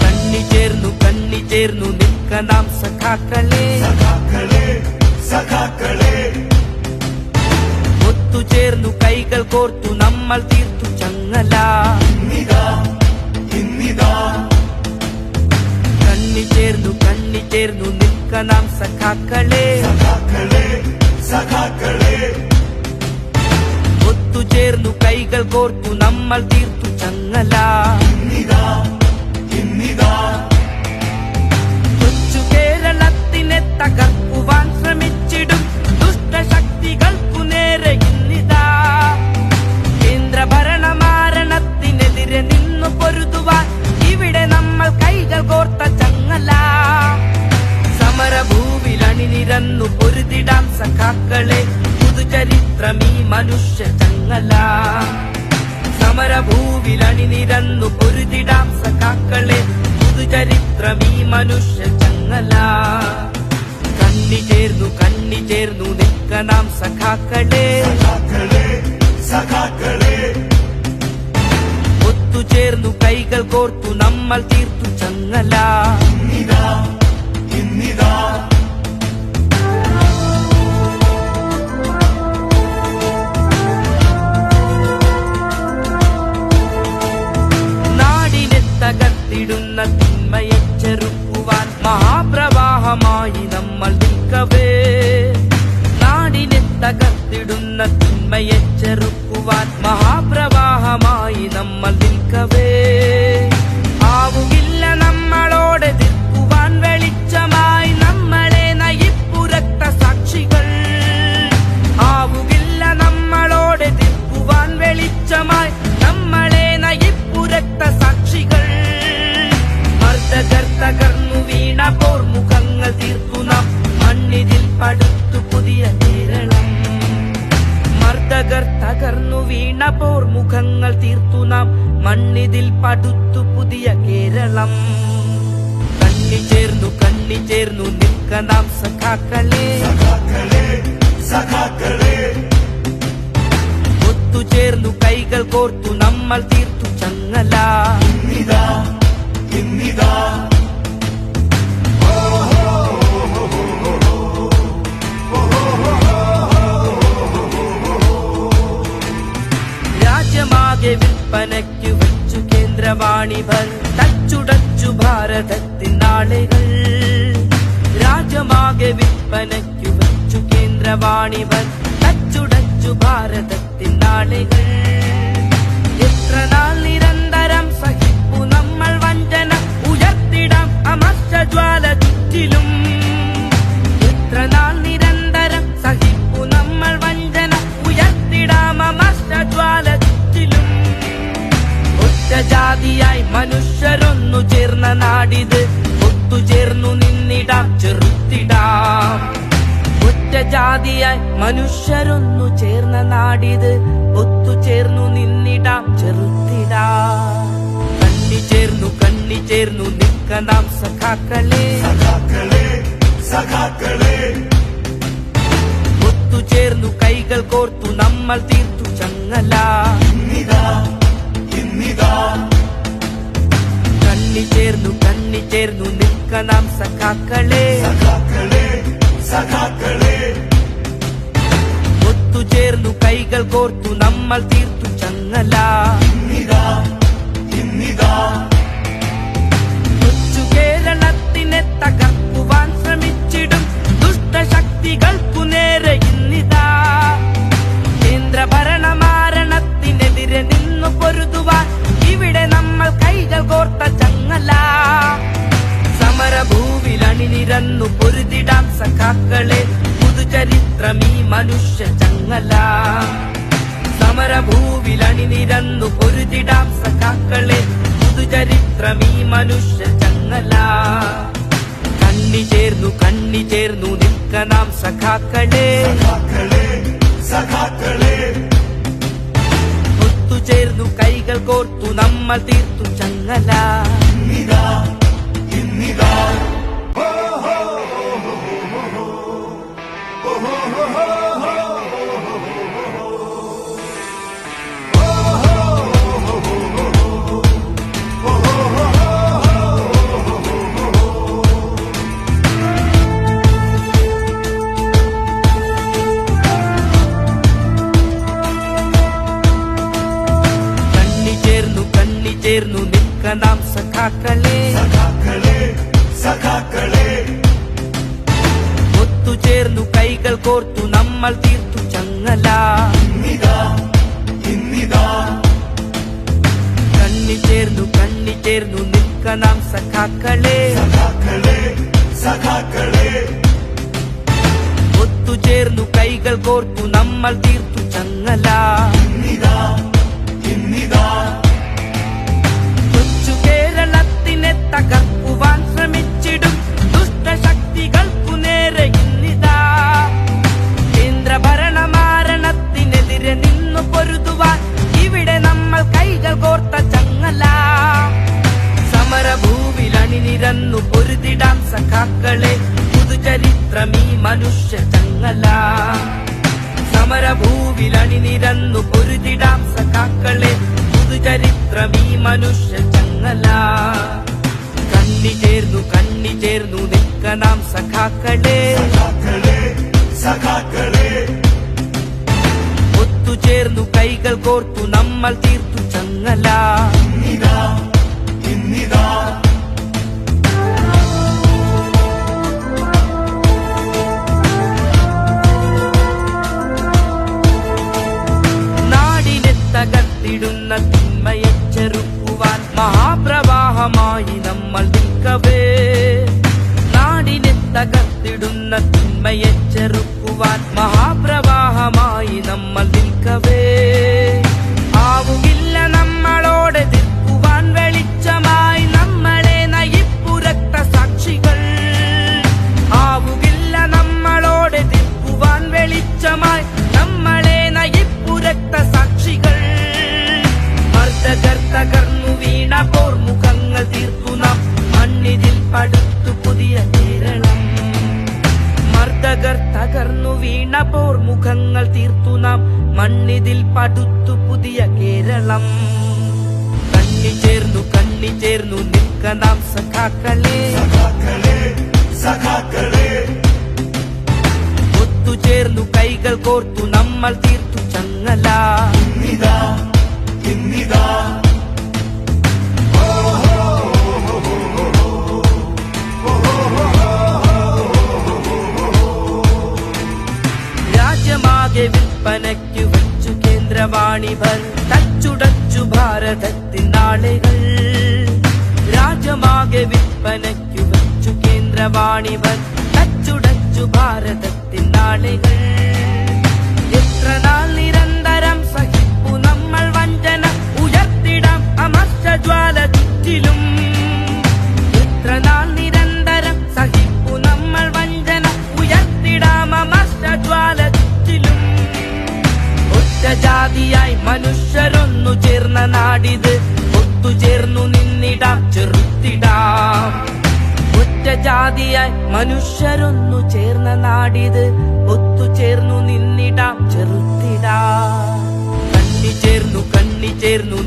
കണ്ണി ചേർന്നു കണ്ണി ചേർന്നു നിൽക്ക നാം കോർത്തു നമ്മൾ തീർത്തു ചങ്ങല. കണ്ണി ചേർന്നു കണ്ണി ചേർന്നു നിൽക്ക നാം സഖാക്കളെ ഒത്തു സഖാക്കളെ ഒത്തുചേർന്നു കൈകൾ കോർത്തു നമ്മൾ തീർത്തു ചങ്ങല. സഖാക്കളെ പുതുചരിത്രമീ മനുഷ്യ ചങ്ങല. സമരഭൂവിൽ അണിനിരന്നു പൊരുതിടാം സഖാക്കളെ പുതുചരിത്രമീ മനുഷ്യ ചങ്ങല. കണ്ണി ചേർന്നു കണ്ണി ചേർന്നു നിൽക്കണം സഖാക്കളെ. ഒത്തുചേർന്നു കൈകൾ കോർത്തു നമ്മൾ തീർത്തു ചങ്ങല. തകർന്നു വീണ പോർ മുഖങ്ങൾ തീർത്തു നാം. മണ്ണിതിൽ പടുത്തു പുതിയ കേരളം. കണ്ണി ചേർന്നു കണ്ണി ചേർന്നു നിൽക്ക നാം സഖാക്കളെ. ഒത്തുചേർന്നു കൈകൾ കോർത്തു നമ്മൾ തീർത്തു ചങ്ങല. ഇന്നിതാ ഇന്നിതാ രാജ്യമാകെ വിൽപ്പനയ്ക്കു വെച്ചു കേന്ദ്രവാണിഭർ തച്ചുടച്ചു ഭാരതത്തിൻ നാളുകൾ. രാജ്യമാകെ വിൽപ്പനയ്ക്കു വെച്ചു കേന്ദ്രവാണിഭർ തച്ചുടച്ചു ഭാരതത്തിൻ നാളുകൾ. എത്ര നാൾ നിരന്തരം സഹിപ്പു നമ്മൾ വഞ്ചന ഉയർത്തിടാം അമർഷജ്വാല ജാതിയായി മനുഷ്യരൊന്നു ചേർന്ന നാടിത്. ഒത്തുചേർന്നു നിന്നിടാം ചെറുത്തിടാ. കണ്ണി ചേർന്നു കണ്ണി ചേർന്നു നിൽക്ക നാം സഖാക്കളെ സഖാക്കളെ. സഖാക്കളെ ഒത്തുചേർന്നു കൈകൾ കോർത്തു നമ്മൾ തീർത്തു ചങ്ങല. ഇന്നിതാ ഇന്നിതാ. കണ്ണി ചേർന്നു കണ്ണി ചേർന്നു നിൽക്ക നാം സഖാക്കളെ. സഖാക്കളെ സഖാക്കളെ. ഒത്തുചേർന്നു കൈകൾ കോർത്തു നമ്മൾ തീർത്തു ചങ്ങല. കൊച്ചു നമ്മൾ ചങ്ങല. സമരഭൂവിൽ അണിനിരന്നു പൊരുതിടാം സഖാക്കളെ. പുതുചരിത്രമീ മനുഷ്യ ചങ്ങല. സമരഭൂവിൽ അണിനിരന്നു പൊരുതിടാം സഖാക്കളെ. പുതുചരിത്രമീ മനുഷ്യ ചങ്ങല. കണ്ണി ചേർന്നു കണ്ണി ചേർന്നു നിൽക്കണം സഖാക്കളെ. സഖാക്കളെ ഒത്തുചേർന്നു കൈകൾ കോർത്തു നമ്മൾ തീർത്തു ചങ്ങല. ഇന്നിതാ ഇന്നിതാ സഖാക്കളെ. സഖാക്കളെ സഖാക്കളെ. ഒത്തുചേർന്നു കൈകൾ കോർത്തു നമ്മൾ തീർത്തു ചങ്ങല. കണ്ണി ചേർന്നു കണ്ണി ചേർന്നു നിൽക്ക നാം സഖാക്കളെ. സഖാക്കളെ സഖാക്കളെ. ഒത്തുചേർന്നു കൈകൾ കോർത്തു നമ്മൾ തീർത്തു ചങ്ങല. പുതുചരിത്രം ഈ മനുഷ്യ ചങ്ങല. സമരഭൂവിൽ അണിനിരന്നു പൊരുതിടാം സഖാക്കളെ ഈ മനുഷ്യ ചങ്ങല. കണ്ണി ചേർന്നു കണ്ണി ചേർന്നു നിൽക്കണം സഖാക്കളെ. സഖാക്കളെ ഒത്തുചേർന്നു കൈകൾ കോർത്തു നമ്മൾ തീർത്തു ചങ്ങല. ഇന്നിതാ ഇന്നിതാ. തകർന്നു വീണ പോർ മുഖങ്ങൾ തീർത്തു നാം. മണ്ണിതിൽ പടുത്തു പുതിയ കേരളം. കണ്ണി ചേർന്നു കണ്ണി ചേർന്നു നിൽക്ക നാം സഖാക്കളെ. ഒത്തുചേർന്നു കൈകൾ കോർത്തു നമ്മൾ തീർത്തു ചങ്ങല. ഇന്നിതാ ഇന്നിതാ രാജ്യമാകെ വച്ചു കേന്ദ്രവാണി വച്ചുടച്ചു തച്ചുടച്ചു ഭാരതത്തിൻ നാളുകൾ. എത്ര നാൾ നിരന്തരം സഹിപ്പു നമ്മൾ വഞ്ചന ഉയർത്തിടാം അമർഷജ്വാല ചുറ്റിലും. എത്ര നാൾ നിരന്തരം സഹിപ്പു നമ്മൾ വഞ്ചന ഉയർത്തിടാം അമർഷജ്വാല ചുറ്റിലും. ഒറ്റ ജാതിയായി മനുഷ്യരൊന്നു ചേർന്ന നാടിത് ഒത്തുചേർന്നു നിന്നിടാം ഒറ്റ ജാതിയായി മനുഷ്യരൊന്നു ചേർന്ന നാടിത്. ഒത്തുചേർന്നു നിന്നിടാം ചെറുത്തിടാ. കണ്ണി ചേർന്നു കണ്ണി ചേർന്നു